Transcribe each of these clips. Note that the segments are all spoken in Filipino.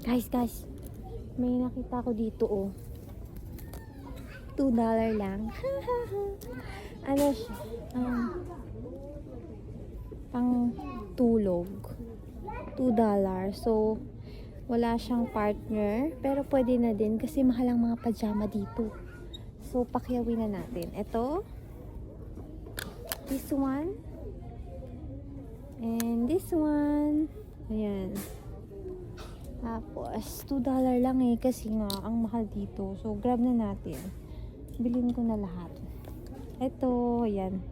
Guys, guys. May nakita ko dito, oh. $2 lang. ano siya? Um, pang tulog. $2. So, wala siyang partner. Pero pwede na din kasi mahal ang mga pajama dito. So, pakyawin na natin. Ito. This one. And this one. Ayan. Tapos, $2 lang eh. Kasi nga, ang mahal dito. So, grab na natin. Bilhin ko na lahat. Ito, ayan.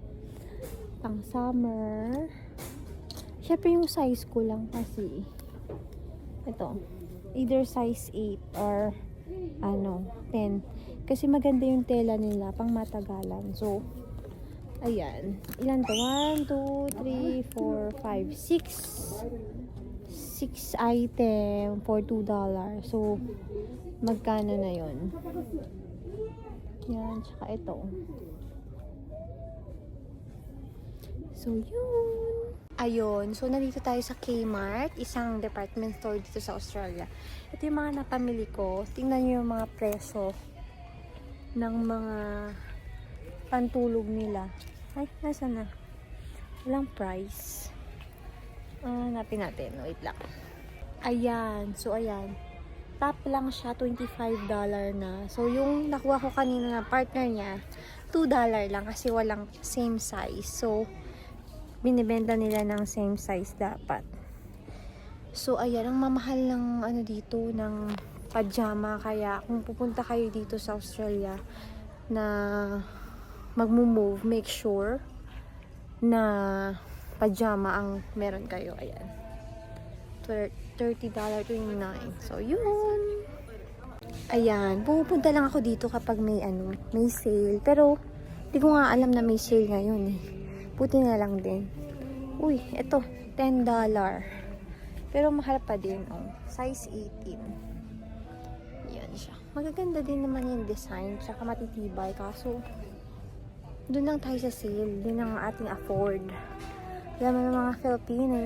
Pang summer. Siyempre yung size ko lang kasi. Ito. Either size 8 or ano, 10. Kasi maganda yung tela nila pang matagalan. So, ayan. Ilan to? 1, 2, 3, 4, 5, 6. 6 item for $2. So, magkano na yon Yan, tsaka ito. So, yun. Ayun. So, nandito tayo sa Kmart, isang department store dito sa Australia. Ito yung mga napamili ko. Tingnan nyo yung mga preso ng mga pantulog nila. Ay, nasa na? Walang price. Ah, hanapin natin. Wait lang. Ayan. So, ayan. Top lang siya, $25 na. So, yung nakuha ko kanina na partner niya, $2 lang kasi walang same size. So, binibenta nila ng same size dapat. So, ayan, ang mamahal ng ano dito, ng pajama. Kaya, kung pupunta kayo dito sa Australia na magmo-move, make sure na pajama ang meron kayo. Ayan. $30.29. So, yun. Ayan. Pupunta lang ako dito kapag may ano, may sale. Pero, di ko nga alam na may sale ngayon eh. Puti na lang din. Uy, eto. $10. Pero mahal pa din. Oh. Size 18. Yan siya. Magaganda din naman yung design. Tsaka matitibay. Kaso, doon lang tayo sa sale. Yun ang ating afford. Alam mo ng mga Filipino,